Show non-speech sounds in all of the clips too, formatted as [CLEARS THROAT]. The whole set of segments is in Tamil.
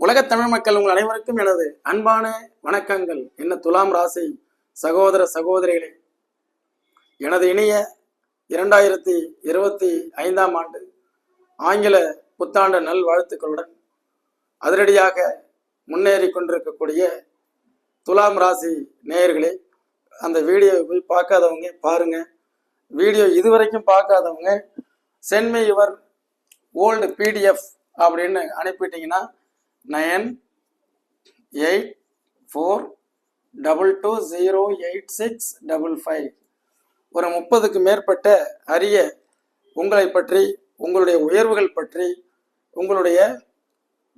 உலகத் தமிழ் மக்கள் உங்கள் அனைவருக்கும் எனது அன்பான வணக்கங்கள். என்ன துலாம் ராசி சகோதர சகோதரிகளே எனது இணைய இரண்டாயிரத்தி இருபத்தி ஐந்தாம் ஆண்டு ஆங்கில புத்தாண்டு நல்வாழ்த்துக்களுடன் அதிரடியாக முன்னேறி கொண்டிருக்கக்கூடிய துலாம் ராசி நேயர்களே அந்த வீடியோவை போய் பார்க்காதவங்க பாருங்க. வீடியோ இதுவரைக்கும் பார்க்காதவங்க சென்மை யுவர் ஓல்டு பிடிஎஃப் அப்படின்னு அனுப்பிட்டீங்கன்னா nine eight four double two zero eight six double five. ஒரு முப்பதுக்கு மேற்பட்ட அரிய உங்களை பற்றி உங்களுடைய உயர்வுகள் பற்றி உங்களுடைய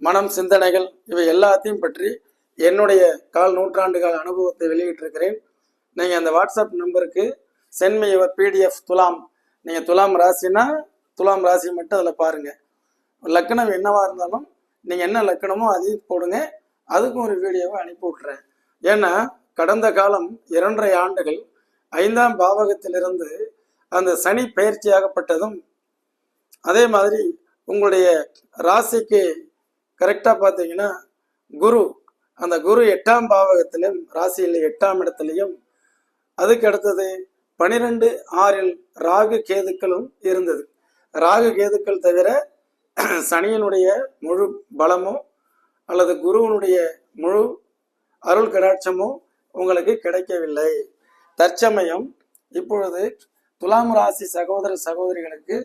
மனம் சிந்தனைகள் இவை எல்லாத்தையும் பற்றி என்னுடைய கால் நூற்றாண்டு கால அனுபவத்தை வெளியிட்டிருக்கிறேன். நீங்கள் அந்த வாட்ஸ்அப் நம்பருக்கு சென்மையவர் யுவர் பிடிஎஃப் துலாம். நீங்கள் துலாம் ராசினா துலாம் ராசி மட்டும் அதில் பாருங்கள் லக்கணம் என்னவாக இருந்தாலும் நீங்கள் என்ன லக்கணமோ அதையும் போடுங்க. அதுக்கும் ஒரு வீடியோவை அனுப்பி விட்றேன் ஏன்னா கடந்த காலம் இரண்டரை ஆண்டுகள் ஐந்தாம் பாவகத்திலிருந்து அந்த சனி பயிற்சியாகப்பட்டதும் அதே மாதிரி உங்களுடைய ராசிக்கு கரெக்டாக பார்த்தீங்கன்னா குரு அந்த குரு எட்டாம் பாவகத்திலும் ராசியில் எட்டாம் இடத்துலையும் அதுக்கு அடுத்தது பனிரெண்டு ஆறில் ராகு கேதுக்களும் இருந்தது. ராகு கேதுக்கள் தவிர [CLEARS THROAT] சனியினுடைய முழு பலமோ அல்லது குருவனுடைய முழு அருள் கடாட்சமோ உங்களுக்கு கிடைக்கவில்லை. தற்சமயம் இப்பொழுது துலாம் ராசி சகோதர சகோதரிகளுக்கு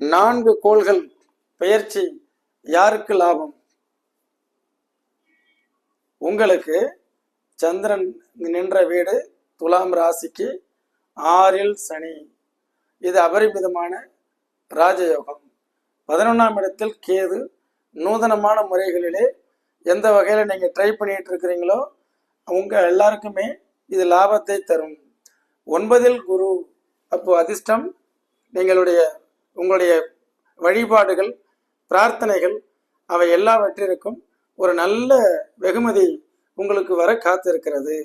நான்கு கோள்கள் பெயர்ச்சி யாருக்கு லாபம்? உங்களுக்கு சந்திரன் நின்ற வீடு துலாம் ராசிக்கு ஆறில் சனி. இது அபரிமிதமான ராஜயோகம். பதினொன்றாம் இடத்தில் கேது நூதனமான முறைகளிலே எந்த வகையில் நீங்கள் ட்ரை பண்ணிட்டு இருக்கிறீங்களோ உங்கள் எல்லாருக்குமே இது லாபத்தை தரும். ஒன்பதில் குரு அப்போ அதிர்ஷ்டம் நீங்களுடைய உங்களுடைய வழிபாடுகள் பிரார்த்தனைகள் அவை எல்லாவற்றிற்கும் ஒரு நல்ல வெகுமதி உங்களுக்கு வர காத்திருக்கிறது.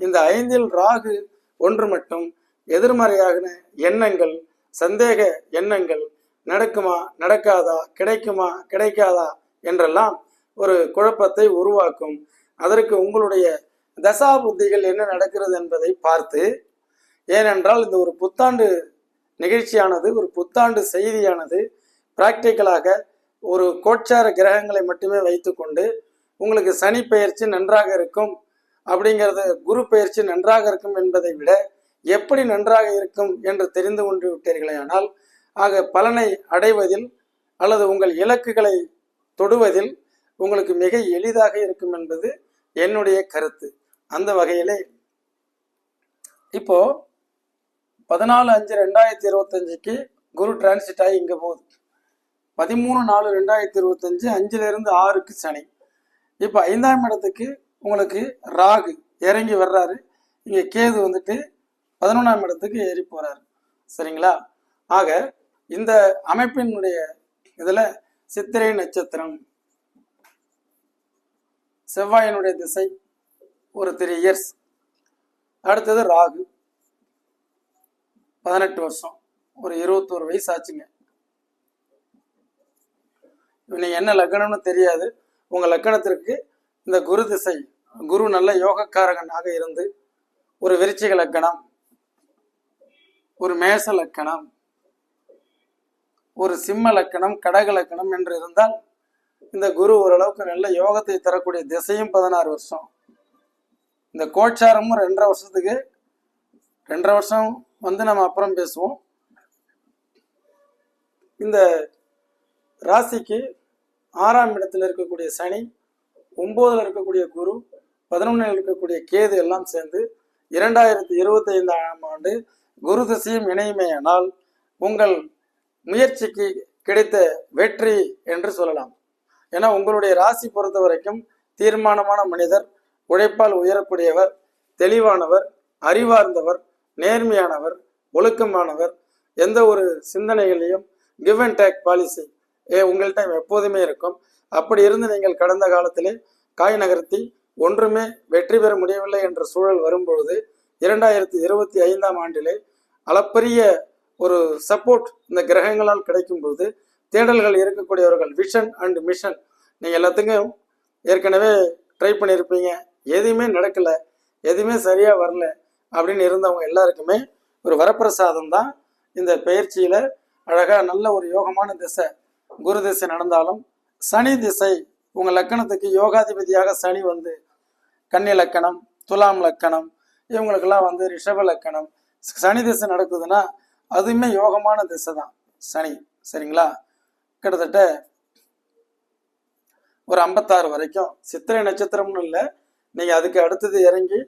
இந்த ஐந்தில் ராகு ஒன்று மட்டும் எதிர்மறையான எண்ணங்கள் சந்தேக எண்ணங்கள் நடக்குமா நடக்காதா கிடைக்குமா கிடைக்காதா என்றெல்லாம் ஒரு குழப்பத்தை உருவாக்கும். அதற்கு உங்களுடைய தசா புத்திகள் என்ன நடக்கிறது என்பதை பார்த்து ஏனென்றால் இந்த ஒரு புத்தாண்டு நிகழ்ச்சியானது ஒரு புத்தாண்டு செய்தியானது பிராக்டிக்கலாக ஒரு கோட்சார கிரகங்களை மட்டுமே வைத்துக்கொண்டு உங்களுக்கு சனி பெயர்ச்சி நன்றாக இருக்கும் அப்படிங்கிறது குரு பெயர்ச்சி நன்றாக இருக்கும் என்பதை விட எப்படி நன்றாக இருக்கும் என்று தெரிந்து கொண்டு விட்டீர்களே ஆனால் ஆக பலனை அடைவதில் அல்லது உங்கள் இலக்குகளை தொடுவதில் உங்களுக்கு மிக எளிதாக இருக்கும் என்பது என்னுடைய கருத்து. அந்த வகையிலே இப்போ பதினாலு அஞ்சு ரெண்டாயிரத்தி இருபத்தஞ்சுக்கு குரு டிரான்சிட் ஆகி இங்கே போகுது. பதிமூணு நாலு ரெண்டாயிரத்தி இருபத்தஞ்சு அஞ்சுலேருந்து ஆறுக்கு சனி. இப்போ ஐந்தாம் இடத்துக்கு உங்களுக்கு ராகு இறங்கி வர்றாரு. இங்கே கேது வந்துட்டு பதினொன்றாம் இடத்துக்கு ஏறி போகிறாரு சரிங்களா? ஆக இந்த அமைப்பினுடைய இதில் சித்திரை நட்சத்திரம் செவ்வாயினுடைய திசை ஒரு த்ரீ இயர்ஸ். அடுத்தது ராகு. பதினெட்டு வருஷம். ஒரு இருபத்தோரு வயசு ஆச்சுங்க. நீங்கள் என்ன லக்கணம்னு தெரியாது. உங்க லக்கணத்திற்கு இந்த குரு திசை குரு நல்ல யோகக்காரகனாக இருந்து ஒரு விருச்சிக லக்கணம் ஒரு மேச லக்கணம் ஒரு சிம்ம லக்கணம் கடக லக்கணம் என்று இருந்தால் இந்த குரு ஓரளவுக்கு நல்ல யோகத்தை தரக்கூடிய திசையும் பதினாறு வருஷம். இந்த கோச்சாரமும் ரெண்டரை வருஷத்துக்கு ரெண்டரை வருஷம் வந்து நம்ம அப்புறம் பேசுவோம். இந்த ராசிக்கு ஆறாம் இடத்துல இருக்கக்கூடிய சனி ஒன்பதுல இருக்கக்கூடிய குரு பதினொன்னில் இருக்கக்கூடிய கேது எல்லாம் சேர்ந்து இரண்டாயிரத்தி இருபத்தி ஐந்தாம் ஆண்டு குரு திசையும் இணையுமேயானால் உங்கள் முயற்சிக்கு கிடைத்த வெற்றி என்று சொல்லலாம். ஏன்னா உங்களுடைய ராசி பொறுத்த வரைக்கும் தீர்மானமான மனிதர் உழைப்பால் உயரக்கூடியவர் தெளிவானவர் அறிவார்ந்தவர் நேர்மையானவர் ஒழுக்கமானவர் எந்த ஒரு சிந்தனைகளையும் கிவ் அண்ட் டேக் பாலிசி ஏ உங்கள்கிட்ட எப்போதுமே இருக்கும். அப்படி இருந்து நீங்கள் கடந்த காலத்திலே காய் நகர்த்தி ஒன்றுமே வெற்றி பெற முடியவில்லை என்ற சூழல் வரும்பொழுது இரண்டாயிரத்தி இருபத்தி ஐந்தாம் ஆண்டிலே அளப்பரிய ஒரு சப்போர்ட் இந்த கிரகங்களால் கிடைக்கும் பொழுது தேடல்கள் இருக்கக்கூடியவர்கள் விஷன் அண்ட் மிஷன் நீங்கள் எல்லாத்துக்கும் ஏற்கனவே ட்ரை பண்ணியிருப்பீங்க எதுவுமே நடக்கலை எதுவுமே சரியாக வரல அப்படின்னு இருந்தவங்க எல்லாருக்குமே ஒரு வரப்பிரசாதம் தான் இந்த பயிற்சியில் அழகாக நல்ல ஒரு யோகமான திசை குரு திசை நடந்தாலும் சனி திசை உங்கள் லக்கணத்துக்கு யோகாதிபதியாக சனி வந்து கன்னி லக்கணம் துலாம் லக்கணம் இவங்களுக்கெல்லாம் வந்து ரிஷப லக்கணம் சனி திசை நடக்குதுன்னா அதுவுமே யோகமான திசை தான் சனி சரிங்களா? கிட்டத்தட்ட ஒரு ஐம்பத்தாறு வரைக்கும். சித்திரை நட்சத்திரம்னு இல்லை. நீங்கள் அதுக்கு அடுத்தது இறங்கி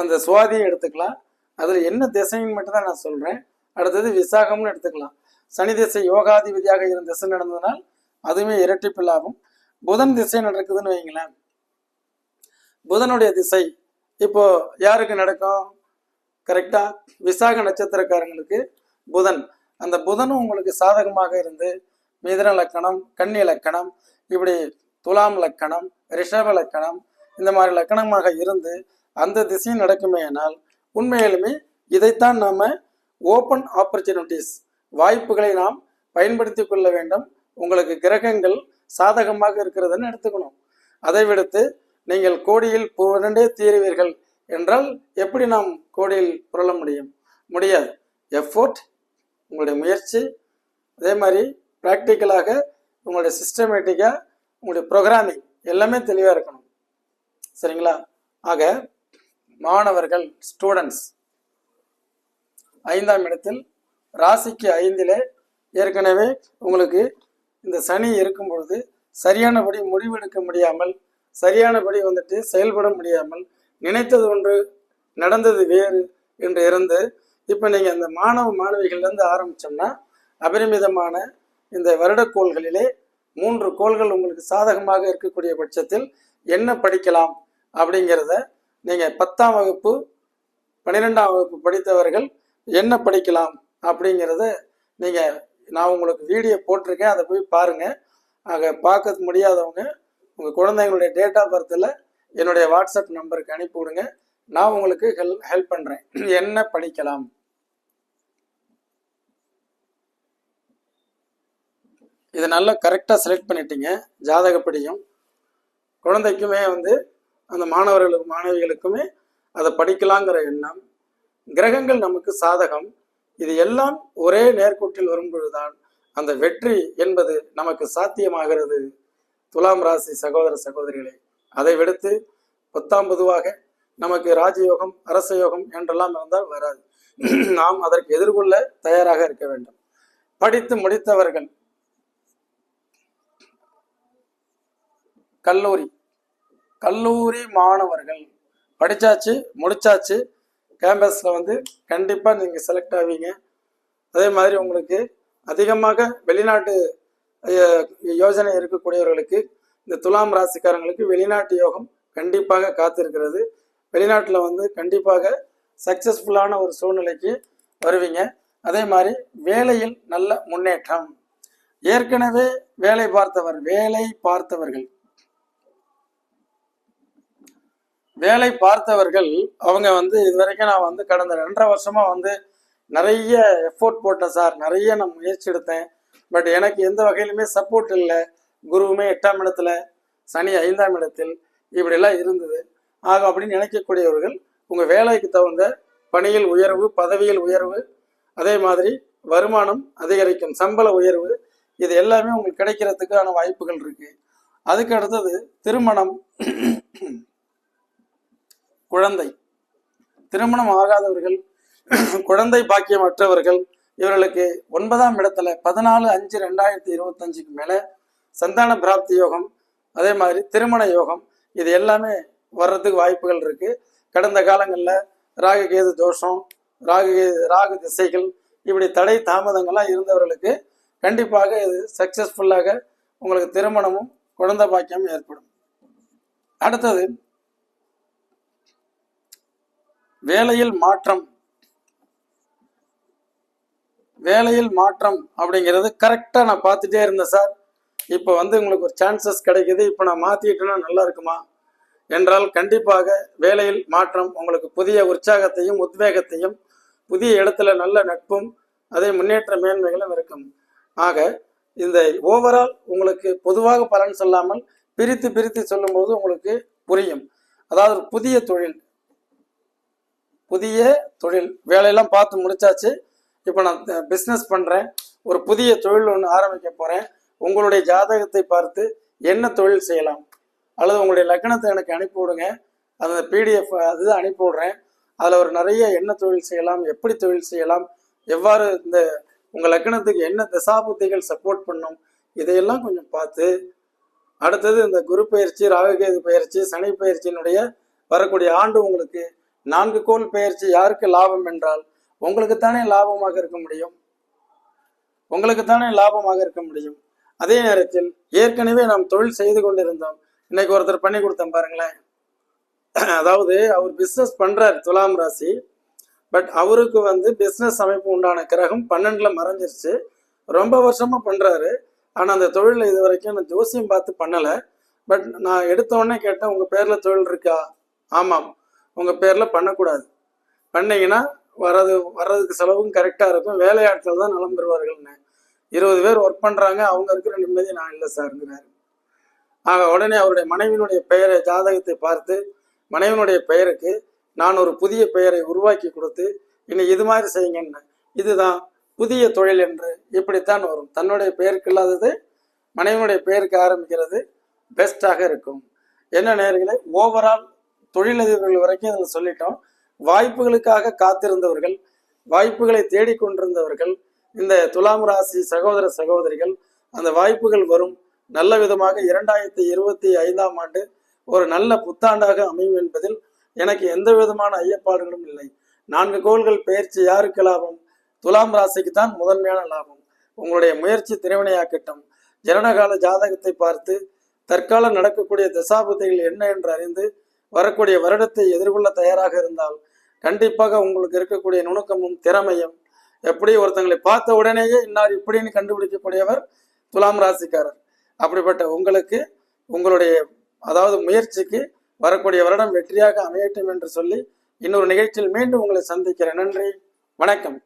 அந்த சுவாதியை எடுத்துக்கலாம். அதில் என்ன திசைன்னு மட்டும் தான் நான் சொல்கிறேன் அடுத்தது விசாகம்னு எடுத்துக்கலாம். சனி திசை யோகாதிபதியாக இருந்த திசை நடந்ததுனால் அதுவுமே இரட்டிப்பு லாபம். புதன் திசை நடக்குதுன்னு வைங்களேன். புதனுடைய திசை இப்போ யாருக்கு நடக்கும்? கரெக்டா விசாக நட்சத்திரக்காரங்களுக்கு புதன். அந்த புதனும் உங்களுக்கு சாதகமாக இருந்து மிதன லக்கணம் கன்னி லக்கணம் இப்படி துலாம் லக்கணம் ரிஷப லக்கணம் இந்த மாதிரி லக்கணமாக இருந்து அந்த திசையும் நடக்குமேயானால் உண்மையிலுமே இதைத்தான் நாம ஓப்பன் ஆப்பர்ச்சுனிட்டிஸ் வாய்ப்புகளை நாம் பயன்படுத்தி கொள்ள வேண்டும். உங்களுக்கு கிரகங்கள் சாதகமாக இருக்கிறதுன்னு எடுத்துக்கணும். அதை விடுத்து நீங்கள் கோடியில் புரண்டே தீருவீர்கள். என்றால் எப்படி நாம் கோடியில் புரள முடியும்? முடியாது. எஃபோர்ட் உங்களுடைய முயற்சி அதே மாதிரி ப்ராக்டிக்கலாக உங்களுடைய சிஸ்டமேட்டிக்காக உங்களுடைய ப்ரோக்ராமிங் எல்லாமே தெளிவாக இருக்கணும். சரிங்களா? ஆக மாணவர்கள் ஸ்டூடெண்ட்ஸ் ஐந்தாம் இடத்தில் ராசிக்கு ஐந்திலே ஏற்கனவே உங்களுக்கு இந்த சனி இருக்கும் பொழுது சரியானபடி முடிவெடுக்க முடியாமல் சரியானபடி வந்துட்டு செயல்பட முடியாமல் நினைத்தது ஒன்று நடந்தது வேறு என்று இருந்து இப்போ நீங்கள் அந்த மாணவ மாணவிகள்லேருந்து ஆரம்பிச்சோம்னா அபரிமிதமான இந்த வருடக்கோள்களிலே மூன்று கோள்கள் உங்களுக்கு சாதகமாக இருக்கக்கூடிய பட்சத்தில் என்ன படிக்கலாம் அப்படிங்கிறத நீங்கள் பத்தாம் வகுப்பு பன்னிரெண்டாம் வகுப்பு படித்தவர்கள் என்ன படிக்கலாம் அப்படிங்கிறத நீங்கள் நான் உங்களுக்கு வீடியோ போட்டிருக்கேன் அதை போய் பாருங்கள் அங்கே பார்க்க முடியாதவங்க உங்கள் குழந்தைங்களுடைய டேட் ஆஃப் பர்த்தில் என்னுடைய வாட்ஸ்அப் நம்பருக்கு அனுப்பி விடுங்க நான் உங்களுக்கு ஹெல்ப் ஹெல்ப் பண்ணுறேன் [CLEARS THROAT] என்ன படிக்கலாம்? இது நல்லா கரெக்டாக செலக்ட் பண்ணிட்டீங்க. ஜாதகப்படியும். குழந்தைக்குமே வந்து அந்த மாணவர்களுக்கு மாணவிகளுக்குமே அதை படிக்கலாங்கிற எண்ணம். கிரகங்கள் நமக்கு சாதகம். இது எல்லாம் ஒரே நேர்கோட்டில் வரும்பொழுதுதான் அந்த வெற்றி என்பது நமக்கு சாத்தியமாகிறது. துலாம் ராசி சகோதர சகோதரிகளே அதை விடுத்து பத்தாம் பொதுவாக நமக்கு ராஜயோகம் அரச யோகம் என்றெல்லாம் இருந்தால் வராது. நாம் அதற்கு எதிர்கொள்ள தயாராக இருக்க வேண்டும். படித்து முடித்தவர்கள் கல்லூரி கல்லூரி மாணவர்கள் படிச்சாச்சு முடிச்சாச்சு கேம்பஸில் வந்து கண்டிப்பாக நீங்கள் செலக்ட் ஆவீங்க. அதே மாதிரி உங்களுக்கு அதிகமாக வெளிநாட்டு யோஜனை இருக்கக்கூடியவர்களுக்கு இந்த துலாம் ராசிக்காரங்களுக்கு வெளிநாட்டு யோகம் கண்டிப்பாக காத்திருக்கிறது. வெளிநாட்டில் வந்து கண்டிப்பாக சக்சஸ்ஃபுல்லான ஒரு சூழ்நிலைக்கு வருவீங்க. அதே மாதிரி வேலையில் நல்ல முன்னேற்றம். ஏற்கனவே வேலை பார்த்தவர் வேலை பார்த்தவர்கள். வேலை பார்த்தவர்கள் அவங்க வந்து இதுவரைக்கும் நான் வந்து கடந்த ரெண்டரை வருஷமா வந்து நிறைய எஃபோர்ட் போட்டேன் சார். நிறைய நான் முயற்சி எடுத்தேன். பட் எனக்கு எந்த வகையிலுமே சப்போர்ட் இல்லை. குருவுமே எட்டாம் இடத்துல சனி ஐந்தாம் இடத்தில் இப்படியெல்லாம் இருந்தது. ஆகும் அப்படின்னு நினைக்கக்கூடியவர்கள் உங்கள் வேலைக்கு தகுந்த பணியில் உயர்வு பதவியில் உயர்வு அதே மாதிரி வருமானம் அதிகரிக்கும் சம்பள உயர்வு இது எல்லாமே உங்களுக்கு கிடைக்கிறதுக்கான வாய்ப்புகள் இருக்கு. அதுக்கு அடுத்தது திருமணம். குழந்தை. திருமணம் ஆகாதவர்கள் குழந்தை பாக்கியமற்றவர்கள் இவர்களுக்கு ஒன்பதாம் இடத்துல பதினாலு அஞ்சு ரெண்டாயிரத்தி இருபத்தஞ்சுக்கு மேலே சந்தான பிராப்தி யோகம் அதே மாதிரி திருமண யோகம் இது எல்லாமே வர்றதுக்கு வாய்ப்புகள் இருக்கு. கடந்த காலங்களில் ராககேது தோஷம் ராககேது ராகு திசைகள் இப்படி தடை தாமதங்கள்லாம் இருந்தவர்களுக்கு கண்டிப்பாக இது சக்சஸ்ஃபுல்லாக உங்களுக்கு திருமணமும் குழந்தை பாக்கியமும் ஏற்படும். அடுத்தது வேலையில் மாற்றம். வேலையில் மாற்றம் அப்படிங்கிறது கரெக்டாக நான் பார்த்துட்டே இருந்தேன் சார். இப்போ வந்து உங்களுக்கு ஒரு சான்சஸ் கிடைக்குது. இப்போ நான் மாற்றிக்கிட்டேன்னா நல்லா இருக்குமா? என்றால் கண்டிப்பாக வேலையில் மாற்றம் உங்களுக்கு புதிய உற்சாகத்தையும் உத்வேகத்தையும் புதிய இடத்துல நல்ல நட்பும் அதே முன்னேற்ற மேன்மைகளும் இருக்கும். ஆக இந்த ஓவரால் உங்களுக்கு பொதுவாக பலன் சொல்லாமல் பிரித்து பிரித்து சொல்லும்போது உங்களுக்கு புரியும். அதாவது ஒரு புதிய தொழில். புதிய தொழில். வேலையெல்லாம் பார்த்து முடிச்சாச்சு. இப்போ நான் பிஸ்னஸ் பண்ணுறேன் ஒரு புதிய தொழில் ஒன்று ஆரம்பிக்க போகிறேன் உங்களுடைய ஜாதகத்தை பார்த்து என்ன தொழில் செய்யலாம்? அல்லது உங்களுடைய லக்னத்தை எனக்கு அனுப்பி விடுங்க. அந்த பிடிஎஃப் அதுதான் அனுப்பி விடுறேன். அதில் ஒரு நிறைய என்ன தொழில் செய்யலாம் எப்படி தொழில் செய்யலாம் எவ்வாறு இந்த உங்கள் லக்னத்துக்கு என்ன தசாபுத்திகள் சப்போர்ட் பண்ணும் இதையெல்லாம் கொஞ்சம் பார்த்து அடுத்தது இந்த குரு பயிற்சி ராகுகேது பயிற்சி சனி பயிற்சியினுடைய வரக்கூடிய ஆண்டு உங்களுக்கு நான்கு கோள் பயிற்சி யாருக்கு லாபம் என்றால் உங்களுக்கு தானே லாபமாக இருக்க முடியும்? உங்களுக்கு தானே லாபமாக இருக்க முடியும்? அதே நேரத்தில் ஏற்கனவே நாம் தொழில் செய்து கொண்டிருந்தோம். இன்னைக்கு ஒருத்தர் பண்ணி கொடுத்தேன் பாருங்களேன். அதாவது அவர் பிஸ்னஸ் பண்றாரு துலாம் ராசி. பட் அவருக்கு வந்து பிஸ்னஸ் அமைப்பு உண்டான கிரகம் பன்னெண்டுல மறைஞ்சிருச்சு. ரொம்ப வருஷமா பண்றாரு. ஆனா அந்த தொழில் இது வரைக்கும் நான் ஜோசியம் பார்த்து பண்ணல. பட் நான் எடுத்த உடனே கேட்டேன் உங்க பேர்ல தொழில் இருக்கா? ஆமாம். உங்க பேர்ல பண்ணக்கூடாது. பண்ணீங்கன்னா வர்றது வர்றதுக்கு செலவும் கரெக்டா இருக்கும். வேலையாட்கள் தான் நலம் பெறுவார்கள்னு. இருபது பேர் ஒர்க் பண்றாங்க. அவங்க இருக்கிற நிம்மதி நான் இல்லை சார்ங்கிறாரு ஆக உடனே அவருடைய மனைவியினுடைய பெயரை ஜாதகத்தை பார்த்து மனைவியினுடைய பெயருக்கு நான் ஒரு புதிய பெயரை உருவாக்கி கொடுத்து இன்னை இது மாதிரி செய்யுங்கன்னு. இதுதான் புதிய தொழில் என்று இப்படித்தான் வரும். தன்னுடைய பெயருக்கு இல்லாதது மனைவியுடைய பெயருக்கு ஆரம்பிக்கிறது பெஸ்ட்டாக இருக்கும். என்ன நேர்களை ஓவரால் தொழிலதிபர்கள் வரைக்கும் இதில் சொல்லிட்டோம். வாய்ப்புகளுக்காக காத்திருந்தவர்கள் வாய்ப்புகளை தேடிக்கொண்டிருந்தவர்கள் இந்த துலாம் ராசி சகோதர சகோதரிகள் அந்த வாய்ப்புகள் வரும். நல்ல விதமாக இரண்டாயிரத்தி இருபத்தி ஐந்தாம் ஆண்டு ஒரு நல்ல புத்தாண்டாக அமையும் என்பதில் எனக்கு எந்த விதமான ஐயப்பாடுகளும் இல்லை. நான்கு கோள்கள் பயிற்சி யாருக்கு லாபம்? துலாம் ராசிக்கு தான் முதன்மையான லாபம். உங்களுடைய முயற்சி திறவினையாக்கட்டும் ஜனனகால ஜாதகத்தை பார்த்து தற்காலம் நடக்கக்கூடிய தசாபுத்திகள் என்ன என்று அறிந்து வரக்கூடிய வருடத்தை எதிர்கொள்ள தயாராக இருந்தால் கண்டிப்பாக உங்களுக்கு இருக்கக்கூடிய நுணுக்கமும் திறமையும் எப்படி ஒருத்தங்களை பார்த்த உடனேயே இன்னார் இப்படின்னு கண்டுபிடிக்கக்கூடியவர் துலாம் ராசிக்காரர். அப்படிப்பட்ட உங்களுக்கு உங்களுடைய அதாவது முயற்சிக்கு வரக்கூடிய வருடம் வெற்றியாக அமையட்டும் என்று சொல்லி இன்னொரு நிகழ்ச்சியில் மீண்டும் உங்களை சந்திக்கிறேன். நன்றி வணக்கம்.